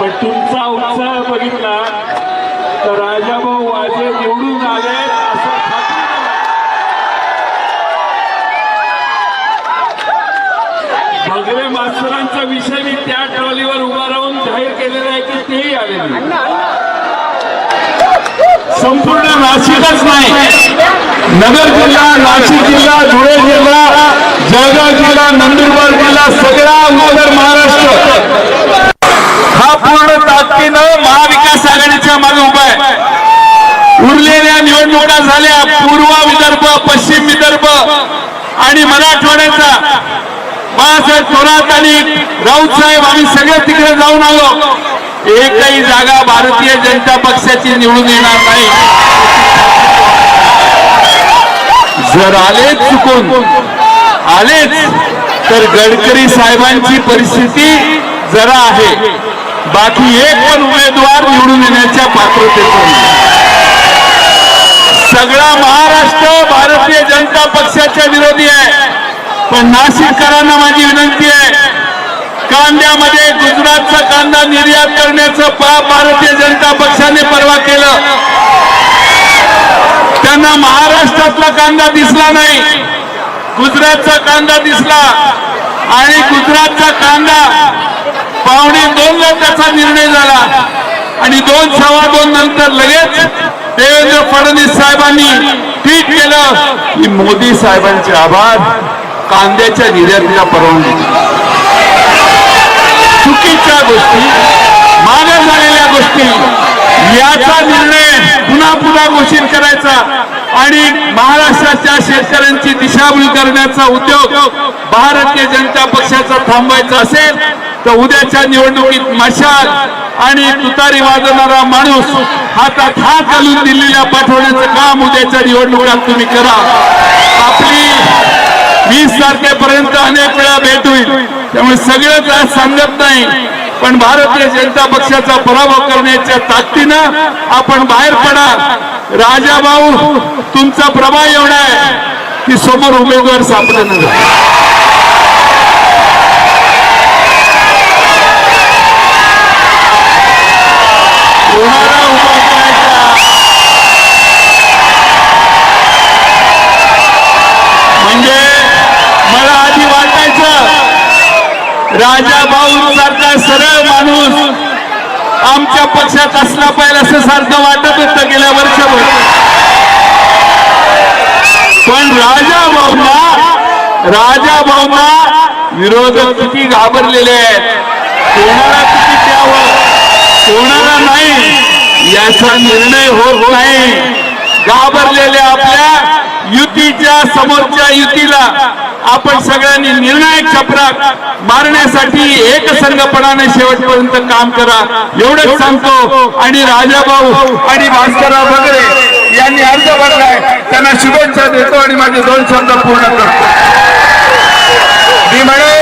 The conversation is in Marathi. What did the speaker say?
पण तुमचा उत्साह बघितला तर राजाभाऊ वाजे निवडून आले. असं भगरे मास्तरांचा विषय मी त्या ट्रॉलीवर उभा राहून जाहीर केलेला आहे की तेही आले संपूर्ण नाशिकच नाही. नगर जिल्हा नाशिक जिल्हा धुळे जिल्हा जळगाव जिल्हा नंदुरबार जिल्हा सगळा उत्तर महाराष्ट्र हा पूर्ण ताकदीनं महाविकास आघाडीच्या मागे उभा आहे उरलेल्या निवडणुका झाल्या पूर्व विदर्भ पश्चिम विदर्भ आणि मराठवाड्याचा बाळासाहेब थोरात आणि राऊत साहेब आम्ही सगळे तिकडे जाऊन आलो. एकही जागा भारतीय जनता पक्षाची निवडून येणार नाही. जर आले चुकून आलेच तर गडकरी साहेबांची परिस्थिती जरा आहे. बाकी एक पण उमेदवार निवडून येण्याच्या पात्रतेचा नाही. सगळा महाराष्ट्र भारतीय जनता पक्षाच्या विरोधी आहे. पण नाशिककरांना माझी विनंती आहे कांद्यामध्ये गुजरातचा कांदा निर्यात करण्याचं पाप भारतीय जनता पक्षाने परवा केलं. त्यांना महाराष्ट्रातला कांदा दिसला नाही. गुजरातचा कांदा दिसला. आणि गुजरातचा कांदा पावणे दोन ला त्याचा निर्णय आणि दोन सव्वा दोन नंतर लगेच देवेंद्र फडणवीस साहेबांनी ट्विट केलं की मोदी साहेबांचे आभार कांद्याच्या निर्यातीला परवानगी चुकीच्या गोष्टी मागे झालेल्या गोष्टी याचा निर्णय पुन्हा पुन्हा घोषित करायचा आणि महाराष्ट्राच्या शेतकऱ्यांची दिशाभूल करण्याचा उद्योग भारतीय जनता पक्षाचा थांबवायचा असेल तर उद्याच्या निवडणुकीत मशाल आणि तुतारी वाजवणारा माणूस हातात हात घालून दिल्लीला पाठवण्याचं काम उद्याच्या निवडणुकात तुम्ही करा. आपली वीस तारखेपर्यंत अनेक वेळा भेट होईल. त्यामुळे सगळंच आज सांगत नाही पण भारतीय जनता पक्षाचा पराभव करण्याच्या ताकदीनं आपण बाहेर पडा. राजा भाऊ तुमचा प्रभाव एवढा आहे की समोर उमेदवार सापडणार उभा करायचा म्हणजे मला आधी वाटायचं राजा भाऊ सारखा सरळ माणूस आमच्या पक्षात असला पाहिजे असं सारखं वाटत होतं गेल्या वर्षभर. पण राजा भाऊना राजा भाऊना विरोधक किती घाबरलेले आहेत. कोणाला कोणाला नाही याचा निर्णय हो होत नाही घाबरलेल्या आपल्या युतीच्या समोरच्या युतीला आपण सगळ्यांनी निर्णायक छपराक मारण्यासाठी एकसंघपणाने शेवटपर्यंत काम करा. एवढंच सांगतो. आणि राजाभाऊ आणि भास्करराव वगैरे यांनी अर्ज भरलाय. त्यांना शुभेच्छा देतो आणि माझे दोन शब्द पूर्ण करतो. मी म्हणेन